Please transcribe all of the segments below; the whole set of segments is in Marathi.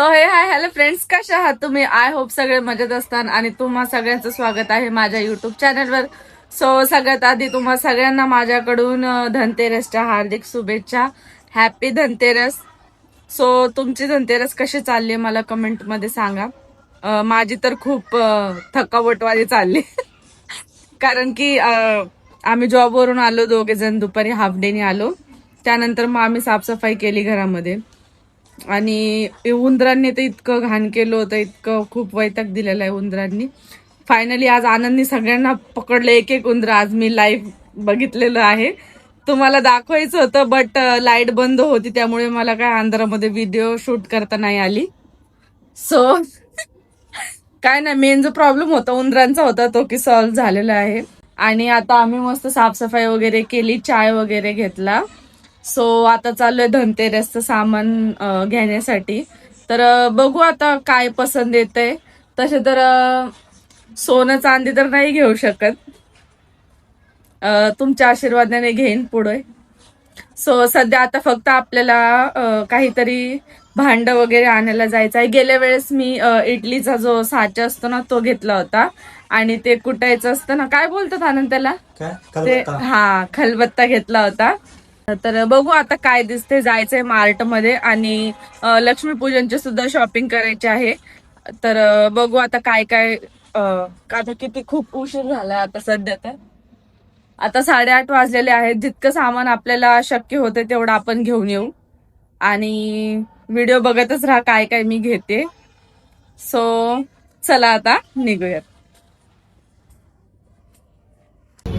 सो हे हाय हॅलो फ्रेंड्स कशा आहात तुम्ही? आय होप सगळे मजेत असतात आणि तुम्हा सगळ्यांचं स्वागत आहे माझ्या युट्यूब चॅनलवर सो सगळ्यात आधी तुम्हा सगळ्यांना माझ्याकडून धनतेरसच्या हार्दिक शुभेच्छा. हॅपी धनतेरस. सो तुमची धनतेरस कशी चालली आहे मला कमेंटमध्ये सांगा. माझी तर खूप थकावटवाली चालली. कारण की आम्ही जॉबवरून आलो दोघे जण दुपारी हाफ डेने आलो. त्यानंतर मग आम्ही साफसफाई केली घरामध्ये. आणि उंदरांनी तर इतकं घाण केलं होतं इतकं खूप वैताग दिलेलं आहे उंदरांनी. फायनली आज आनंदनी सगळ्यांना पकडलं एक एक उंदर आज मी लाईव्ह बघितलेलं आहे. तुम्हाला दाखवायचं होतं बट लाइट बंद होती त्यामुळे मला काय आंध्रामध्ये व्हिडिओ शूट करता नाही आली. सो काय नाही मेन जो प्रॉब्लेम होता उंदरांचा होता तो की सॉल्व्ह झालेला आहे. आणि आता आम्ही मस्त साफसफाई वगैरे केली चाय वगैरे घेतला. सो आता चाललोय धनतेरसचं सामान घेण्यासाठी. तर बघू आता काय पसंत येतंय. तसे तर सोनं चांदी तर नाही घेऊ शकत. तुमच्या आशीर्वादाने घेईन पुढे. सो सध्या आता फक्त आपल्याला काहीतरी भांड वगैरे आणायला जायचं आहे. गेल्या वेळेस मी इडलीचा जो साचा असतो ना तो घेतला होता. आणि ते कुटायचं असतं ना काय बोलतात आनंद त्याला? ते हा खलबत्ता घेतला होता. तर बघू आता काय दिसते जायचंय मार्टमध्ये आणि अं, लक्ष्मीपूजनची सुद्धा शॉपिंग करायची आहे. तर बघू आता काय काय आता किती खूप उशीर झालाय आता सध्या तर. आता साडेआठ वाजलेले आहेत. जितकं सामान आपल्याला शक्य होतं तेवढं आपण घेऊन येऊ. आणि व्हिडिओ बघतच राहा काय काय मी घेते. सो चला आता निघूयात.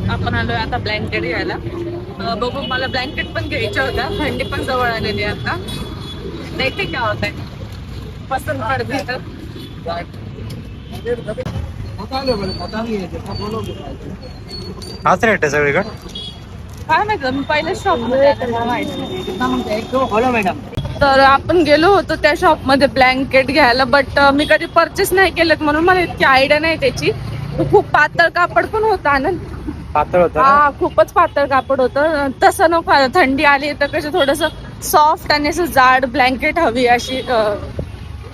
आपण आलोय आता ब्लँकेट घ्यायला. बघू मला ब्लँकेट पण घ्यायच्या होत्या. थंडी पण जवळ आलेली आहे आता. देखते काय होत आहे पसंत पडते तर हाच रेट आहे सगळीकडे? काय माहिती मी पहिल्या शॉपमध्ये तर आपण गेलो होतो त्या शॉपमध्ये ब्लँकेट घ्यायला बट मी कधी परचेस नाही केलं म्हणून मला इतकी आयडिया नाही त्याची. खूप पातळ कापड पण होतं आनंद. पातळ होतं ना? हा खूपच पातळ कापड होतं. तसं नको थंडी आली तर कसं थोडस सॉफ्ट आणि असं जाड ब्लँकेट हवी अशी अं,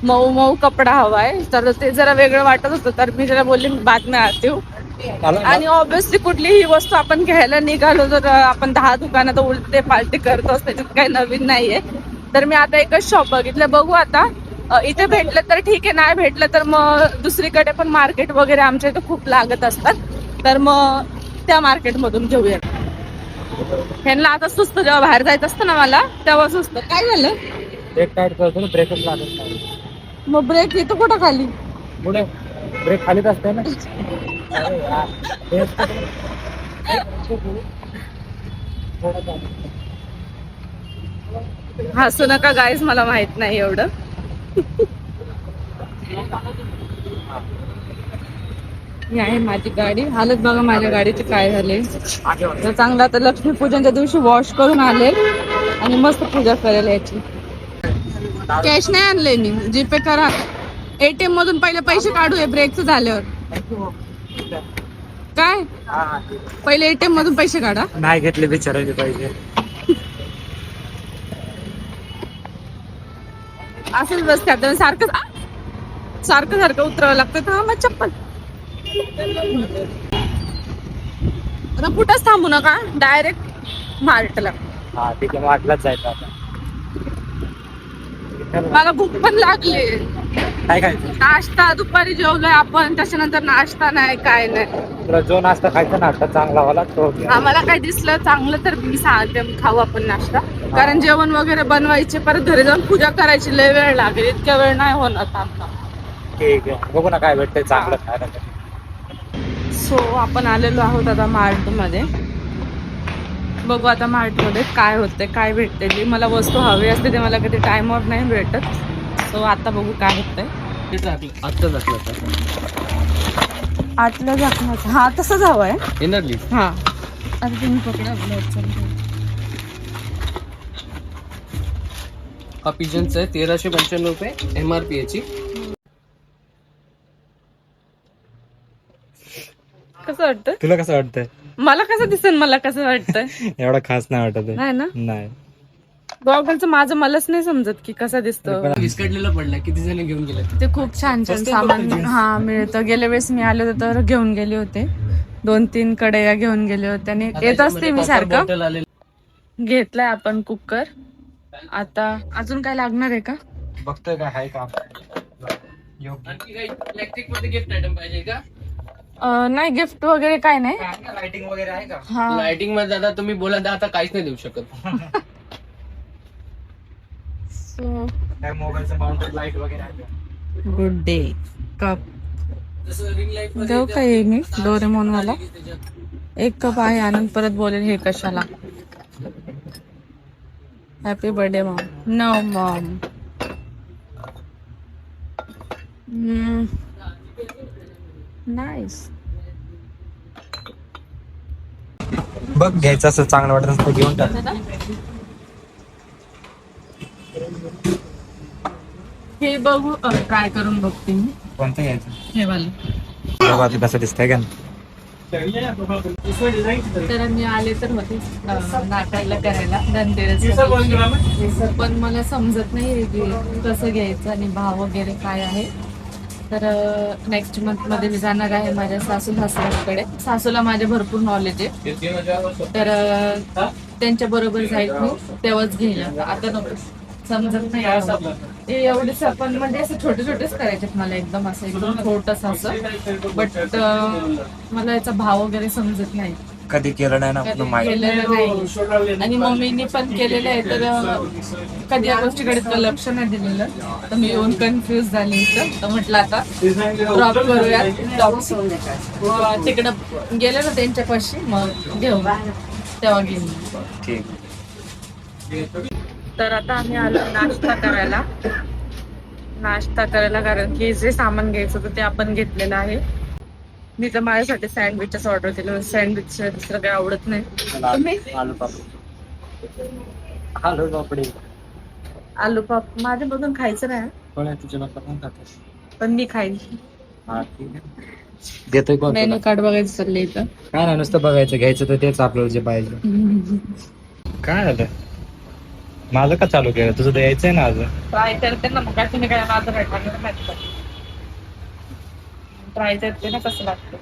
मऊ मऊ कपडा हवाय. तर ते जरा वेगळं वाटत होतं तर मी जरा बोलले मी बातम्या आते मला- आणि ऑब्विसली कुठलीही वस्तू आपण घ्यायला निघालो तर आपण दहा दुकानात उलटे पालटे करतोच त्याच्यात काही नवीन नाहीये. तर मी आता एकच शॉप बघितलं. बघू आता. अ, इथे भेटलं तर ठीक आहे नाही भेटलं तर मग दुसरीकडे पण मार्केट वगैरे आमच्या इथे खूप लागत असतात. तर मग त्या मार्केटमधून घेऊया ह्यांना आता सुस्त जेव्हा बाहेर जायचं असतं ना मला तेव्हा सुस्त. काय झालं? ब्रेक टाईट करतो ना ब्रेकच लागत नाही. मग ब्रेक येतो कुठं खाली? पुढे. ब्रेक खालीच असते ना. अरे यार. तेच तर. थोडं चालू. हसू नका गाईज मला माहीत नाही एवढं. ही आहे माझी गाडी. हालत बघा माझ्या गाडीचे काय झाले. तर चांगलं आता लक्ष्मीपूजनच्या दिवशी वॉश करून आले आणि मस्त पूजा करेल याची. कॅश नाही आणले मी. जीपे करा. एटीएम मधून पहिले पैसे काढू हे ब्रेकचं झाल्यावर. काय? पहिले एटीएम मधून पैसे काढा. नाही घेतले बिचारायचे पैसे. असेल बसते आता सारखं सारखं सारखं उतरावं लागतं हा मग चप्पल आता कुठंच थांबू नका. डायरेक्ट मार्टला हा ठीक आहे वाटलाच जायचं आता. मला भूक पण लागली. काय खायचं? नाश्ता दुपारी जेवलोय आपण. त्याच्यानंतर नाश्ता नाही काय नाही. तुला जो नाश्ता खायचा नाश्ता चांगला वाला तो घे. आम्हाला काय दिसलं चांगलं तर मी सांगते खाऊ आपण नाश्ता. कारण जेवण वगैरे बनवायचे परत घरी जाऊन पूजा करायची लय वेळ लागेल. इतक्या वेळ नाही होणार आमचा. ठीक आहे. बघू ना काय भेटतंय चांगलं खायला सो आपण आलेलो आहोत आता मार्टमध्ये बघू आता मार्टमध्ये काय होतंय काय भेटते ते मला वस्तू हवी असते ते मला कधी टाइमवर नाही भेटत. सो आता बघू काय होतंय. आत्ता तर आतलं झाकणाचं हा तसंच हवंय. येणार हा. आता तुम्ही पकडा. हा पिजनचा आहे. तेराशे पंच्याण्णव रुपये एम आर पी याची कसं वाटतं? तुला कसं वाटतंय? मला कसं दिसेल मला कसं वाटतंय? एवढा खास नाही वाटत आहे. नाही ना? नाही. गॉगलचं माझं मलाच नाही समजत की कसा दिसतो. विस्कटलेला पडला किती जण घेऊन गेले ते खूप छान छान सामान हा मिळतं. गेल्या वेळेस मी आले होते तर घेऊन गेले होते. दोन तीन कढया घेऊन गेले होते. आणि येत असते मी सारखं. बॉटल आले घेतलाय आपण कुकर. आता अजून काय लागणार आहे का? बघतोय का हाय का? योग्य इलेक्ट्रिकमध्ये गिफ्ट आयटम पाहिजे का? नाही गिफ्ट वगैरे काय नाही. लाइटिंग वगैरे आहे का? हा. लाइटिंगमध्ये आता तुम्ही बोला आता काहीच नाही देऊ शकत. सो काय मोबाईलचं माउंटेड लाइट वगैरे आहे का? Good day cup. जसं रिंग लाइट देऊ का हे मी? डोरेमोन वाला एक कप आहे आनंद परत बोलेल हे कशाला. Happy birthday mom no mom nice बघ घ्यायचं असं चांगलं वाटत असतं घेऊन टाक. हे बघू ट्राय करून बघते मी. कोणतं घ्यायचं? हे वाला. बघा ते कसं दिसतंय का? तर मी आले तर होते अं, नाटायला करायला धनतेरस पण मला समजत नाही की कसं घ्यायचं आणि भाव वगैरे काय आहे. तर नेक्स्ट मंथमध्ये मी जाणार आहे माझ्या सासू सासऱ्यांकडे सासूला माझे भरपूर नॉलेज आहे. तर त्यांच्या बरोबर जाईल मी तेव्हाच घेईल. आता नको. समजत नाही एवढेच आपण म्हणजे असं छोटे छोटेच करायचे मला एकदम असं एकदम छोटस असं. बट मला याचा भाव वगैरे समजत नाही. कधी केलं नाही ना आपलं माहिती. केलेलं नाही. आणि मम्मीनी पण केलेलं आहे तर कधी या गोष्टीकडे इतकं लक्ष नाही दिलेलं. तर मी येऊन कन्फ्युज झाली इथं. तर म्हटलं आता ड्रॉप करूया ड्रॉप तिकडं गेले ना त्यांच्यापाशी मग घेऊ तेव्हा घेऊन. ठीक तर आता आम्ही आलो नाश्ता करायला. नाश्ता करायला कारण की जे सामान घ्यायचं होतं ते आपण घेतलेलं आहे. मी तर माझ्यासाठी सँडविचच ऑर्डर केलं. सँडविच दुसरं काही आवडत नाही. तुम्ही? आलू पापडी. आलू पापडी. आलू पाप माझ्या बघून खायचं नाही. आहे तुझ्या बाप्पा खातेस पण मी खाईन. हा देतोय कोण मेनू? कार्ड बघायचं चाललंय इथं. काय नाही नुसतं बघायचं घ्यायचं तर तेच आपल्याला जे पाहिजे. काय झालं? माझं का चालू केलं? तुझं तर यायचंय ना अजून. ट्राय करते ना मग काय तुम्ही काय माझं माहिती ट्राय करते ना कसं लागतं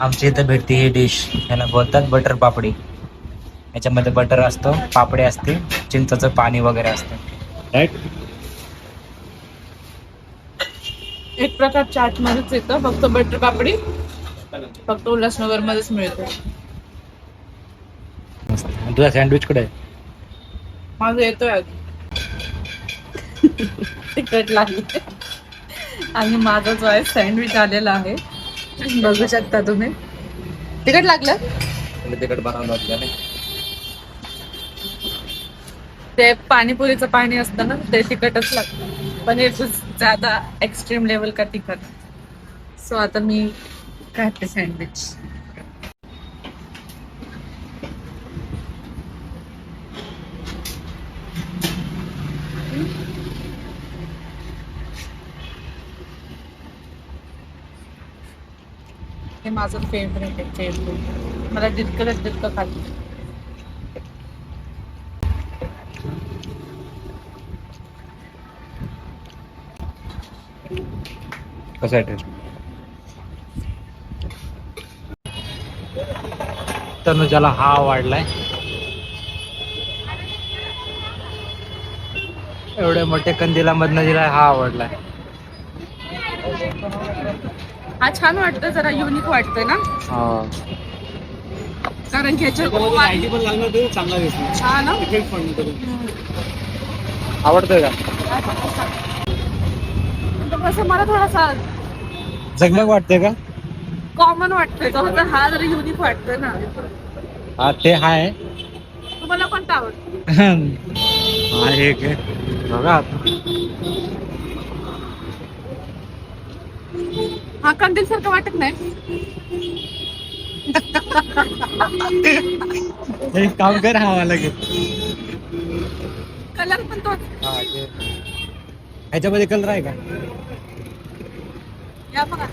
आमच्या इथं भेटते ही डिश. याला बोलतात बटर पापडी. याच्यामध्ये बटर असतो पापडी असते चिंचाचं पाणी वगैरे असतं. एक प्रकार चाट मध्येच येतं. फक्त बटर पापडी फक्त उल्हासनगर मध्येच मिळतं. तुझा सँडविच कुठे आहे? माझं येतोय. तिकट लागली आणि माझा जो आहे सँडविच आलेला आहे. बघू शकता तुम्ही. तिकट लागलं? तिकड बनवलं आपल्याला ते पाणीपुरीचं पाणी असतं ना ते तिखटच लागतं. पण हे ज्यादा एक्स्ट्रीम लेवल का तिखट. सो आता मी खाते सँडविच माझं फेवरेट आहे फेवरेट मला जितकं देत तितकं खाते कसा आहे टेस्ट तनुजाला हा आवडलाय एवढ्या मोठ्या कंदिला मधनं दिला हा आवडलाय हा छान वाटतं जरा युनिक वाटतंय ना? कारण की ह्याच्यात हा ना? आवडतोय का? तर कसं मला थोडासा जगमग वाटतंय का? कॉमन वाटतोय तो तर हा जरा युनिक वाटतोय ना. हा ते हाय. तुम्हाला कोणता आवडतो? हा एक आहे. बघा आता. हा कंदील सारखं वाटत नाही. एक काम कर हा मला घे. कलर पण तो. हा, ते. ह्याच्यामध्ये कलर आहे का?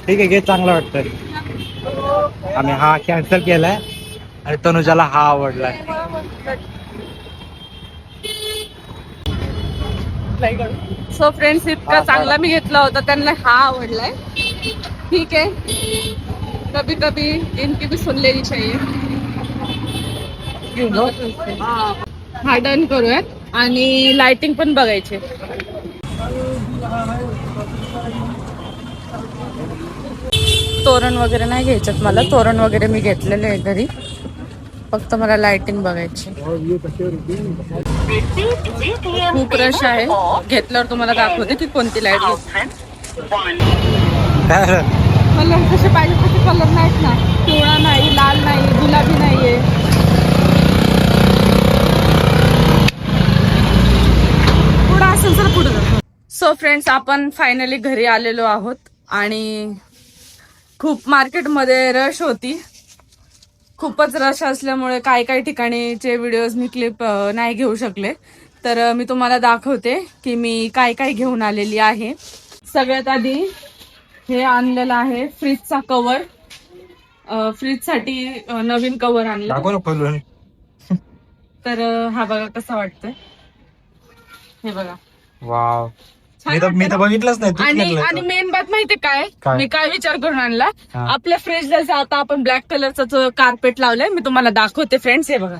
ठीक आहे घे चांगला वाटतं आम्ही हा कॅन्सल केलाय आणि तनुजाला हा आवडलाय. सो फ्रेंड्स इतका चांगला मी घेतला होता त्यांना हा आवडलाय. ठीक आहे. कभी कभी इनकी भी सुन लेनी चाहिए. हा. डन करूयात. आणि लाइटिंग पण बघायची. तोरण वगैरे नाही घ्यायच्यात मला. तोरण वगैरे मी घेतलेले आहे घरी. फक्त मला लाइटिंग बघायची. खूप रश आहे. घेतल्यावर तुम्हाला दाखवते की कोणती लाइट कलर जसे पाहिजे तसे कलर नाहीत ना. पिवळा नाही लाल नाही गुलाबी नाहीये. पुढं असेल तर पुढे. सो फ्रेंड्स आपण फायनली घरी आलेलो आहोत आणि खूप मार्केटमध्ये रश होती. खूपच रश असल्यामुळे काही काही ठिकाणीचे व्हिडिओज मी क्लिप नाही घेऊ शकले. तर मी तुम्हाला दाखवते की मी काय काय घेऊन आलेली आहे. सगळ्यात आधी हे आणलेलं आहे फ्रीजचा कवर. फ्रीजसाठी अ, नवीन कवर आणलं. ना तर हा बघा कसा वाटतंय. हे बघा. वाव. मी तर बघितलंच नाही आणि. मेन बात माहितीये काय? मी काय विचार करून आणला. आपल्या फ्रीजला जसं आता आपण ब्लॅक कलरचा जो कार्पेट लावलाय मी तुम्हाला दाखवते फ्रेंड्स हे बघा.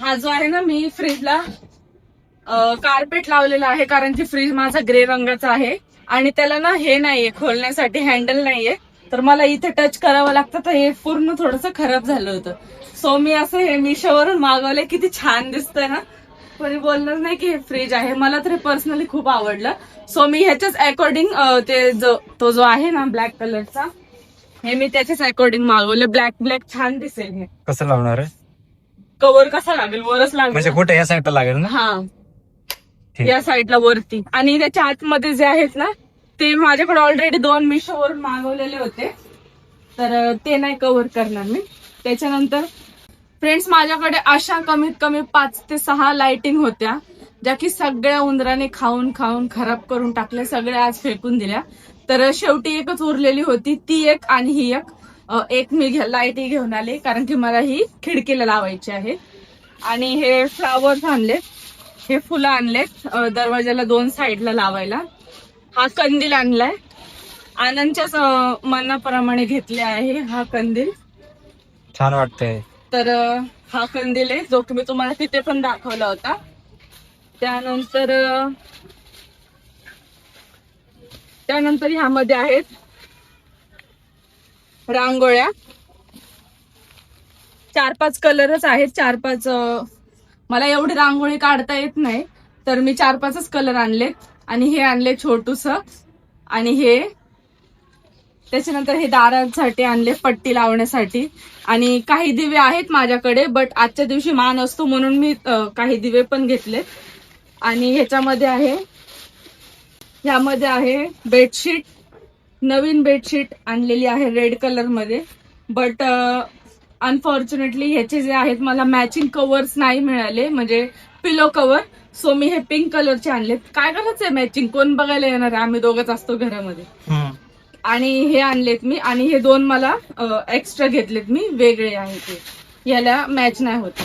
हा जो आहे ना मी फ्रीजला कार्पेट लावलेला आहे कारण की फ्रीज माझा ग्रे रंगाचा आहे. आणि त्याला ना हे नाहीये खोलण्यासाठी हँडल नाहीये. तर मला इथे टच करावं लागतं तर हे पूर्ण थोडस खराब झालं होतं. सो मी असं हे मिशोवरून मागवलंय किती छान दिसतंय ना. कोणी बोलणार नाही की हे फ्रीज आहे. मला तर पर्सनली खूप आवडलं. सो मी ह्याच्याच अकॉर्डिंग ते जो तो जो आहे ना ब्लॅक कलरचा हे मी त्याच्याच अकॉर्डिंग मागवलं ब्लॅक ब्लॅक छान दिसेल हे. कसं लावणार आहे? कवर कसा लागेल? वरच म्हणजे लागेल कुठे? या साईडला लागेल ना? हा. या साईडला वरती. आणि त्याच्या आतमध्ये जे आहेत ना ते माझ्याकडे ऑलरेडी दोन मिशोवरून मागवलेले होते. तर ते नाही कव्हर करणार मी. त्याच्यानंतर फ्रेंड्स माझ्याकडे अशा कमीत कमी पाच ते सहा लाइटिंग होत्या ज्या की सगळ्या उंदराने खाऊन खाऊन खराब करून टाकल्या सगळ्या आज फेकून दिल्या. तर शेवटी एकच उरलेली होती ती एक आणि ही एक. एक मी लाइट घेऊन आले कारण की मला ही खिडकीला लावायची आहे. आणि हे फ्लावर्स आणले. हे फुलं आणलेत. दरवाजाला दोन साईडला लावायला. हा कंदील आणलाय. आनंदच्याच मनाप्रमाणे घेतले आहे हा कंदील. छान वाटतंय. तर हा कंदील आहे जो की मी तुम्हाला तिथे पण दाखवला होता. त्यानंतर त्यानंतर ह्यामध्ये आहेत रांगोळ्या. चार पाच कलरच आहेत चार पाच मला एवढी रांगोळी काढता येत नाही. तर मी चार पाचच कलर आणलेत. आणि हे आणले छोटूस. आणि हे त्याच्यानंतर हे दारांसाठी आणले पट्टी लावण्यासाठी. आणि काही दिवे आहेत माझ्याकडे बट आजच्या दिवशी मान असतो म्हणून मी काही दिवे पण घेतले आणि ह्याच्यामध्ये आहे ह्यामध्ये आहे बेडशीट नवीन बेडशीट आणलेली आहे रेड कलरमध्ये. बट अनफॉर्च्युनेटली ह्याचे जे आहेत मला मॅचिंग कवर्स नाही मिळाले. म्हणजे पिलो कवर सो मी हे पिंक कलरचे आणले काय करायचंय मॅचिंग कोण बघायला येणार आहे? आम्ही दोघच असतो घरामध्ये. आणि हे आणलेत मी. आणि हे दोन मला एक्स्ट्रा घेतलेत मी. वेगळे आहे ते. याला मॅच नाही होत.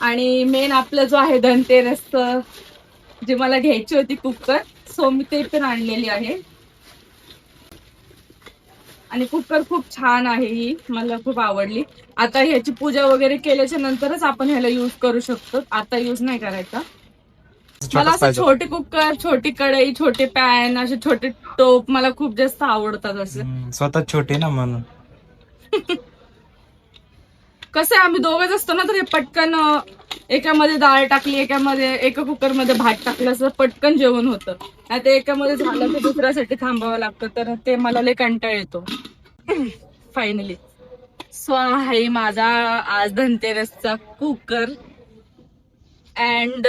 आणि मेन आपलं जो आहे धनतेरस जे मला घ्यायची होती कुकर सो मी ते पण आणलेली आहे. आणि कुकर खूप छान आहे ही. मला खूप आवडली. आता ह्याची पूजा वगैरे केल्याच्या नंतरच आपण ह्याला युज करू शकतो. आता युज नाही करायचा. मला असं छोटे कुकर छोटी कढई छोटे पॅन असे छोटे टोप मला खूप जास्त आवडतात असं. स्वतः छोटे ना म्हणून. कसं आहे आम्ही दोघच असतो ना तर हे पटकन एकामध्ये डाळ टाकली एकामध्ये एका कुकरमध्ये भात टाकलं असं पटकन जेवण होतं. आता एकामध्ये झालं तर दुसऱ्यासाठी थांबावं लागतं तर ते मला लय कंटाळ येतो. फायनली सो आहे माझा आज धनतेरसचा कुकर. अँड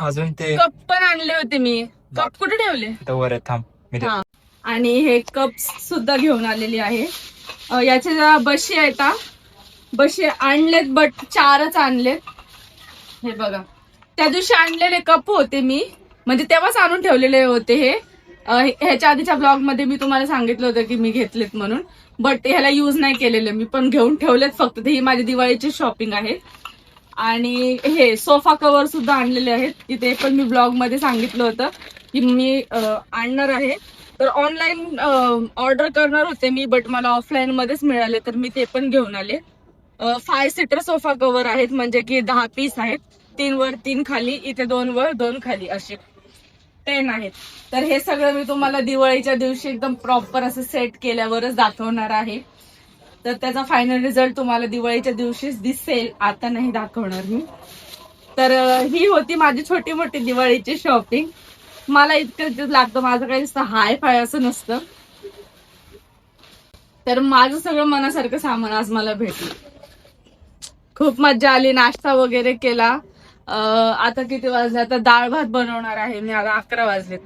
अजून ते कप पण आणले होते मी. कप कुठे ठेवले? इथं वर आहे थांब मी ते- हा. आणि हे कप्स सुद्धा घेऊन आलेली आहे. अं, याच्या ज्या बशी आहेत हा, बसे आणलेत बट चारच आणलेत. हे बघा. त्या दिवशी आणलेले कप होते मी. म्हणजे तेव्हाच आणून ठेवलेले होते हे. ह्याच्या आधीच्या ब्लॉगमध्ये मी तुम्हाला सांगितलं होतं की मी घेतलेत म्हणून. बट ह्याला युज नाही केलेले मी पण घेऊन ठेवलेत फक्त. ते ही माझी दिवाळीची शॉपिंग आहे. आणि हे सोफा कव्हर सुद्धा आणलेले आहेत. तिथे पण मी ब्लॉगमध्ये सांगितलं होतं की मी आणणार आहे. तर ऑनलाईन ऑर्डर करणार होते मी बट मला ऑफलाईन मध्येच मिळाले तर मी ते पण घेऊन आले. फाय सीटर सोफा कव्हर आहेत म्हणजे की दहा पीस आहेत. तीन वर तीन खाली इथे दोन वर दोन खाली असे. टेन आहेत. तर हे सगळं मी तुम्हाला दिवाळीच्या दिवशी एकदम प्रॉपर असं सेट केल्यावरच दाखवणार आहे. तर त्याचा फायनल रिझल्ट तुम्हाला दिवाळीच्या दिवशीच दिसेल. आता नाही दाखवणार मी. तर ही होती माझी छोटी मोठी दिवाळीची शॉपिंग मला इतकं लागतं. माझं काही हाय फाय असं नसतं. तर माझं सगळं मनासारखं सामान आज मला भेटलं. खूप मजा आली नाश्ता वगैरे केला. आता किती वाजले? आता डाळ भात बनवणार आहे मी आता अकरा वाजलेत.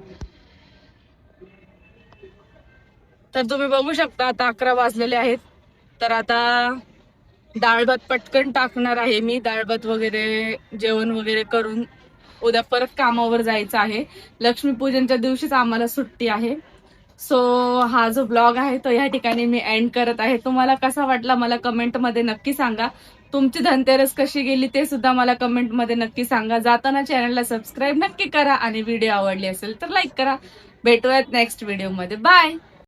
तर तुम्ही बघू शकता आता अकरा वाजलेले आहेत. तर आता डाळ भात पटकन टाकणार आहे मी. डाळ भात वगैरे जेवण वगैरे करून उद्या परत कामावर जायचं आहे. लक्ष्मीपूजनच्या दिवशीच आम्हाला सुट्टी आहे. सो हा जो ब्लॉग आहे तो या ठिकाणी मी एंड करत आहे. तुम्हाला कसा वाटला मला कमेंटमध्ये नक्की सांगा. तुमची धनतेरस कशी गेली ते सुद्धा मला कमेंटमध्ये नक्की सांगा. जाताना चॅनलला सबस्क्राईब नक्की करा आणि व्हिडिओ आवडली असेल तर लाईक करा. भेटूयात नेक्स्ट व्हिडिओमध्ये बाय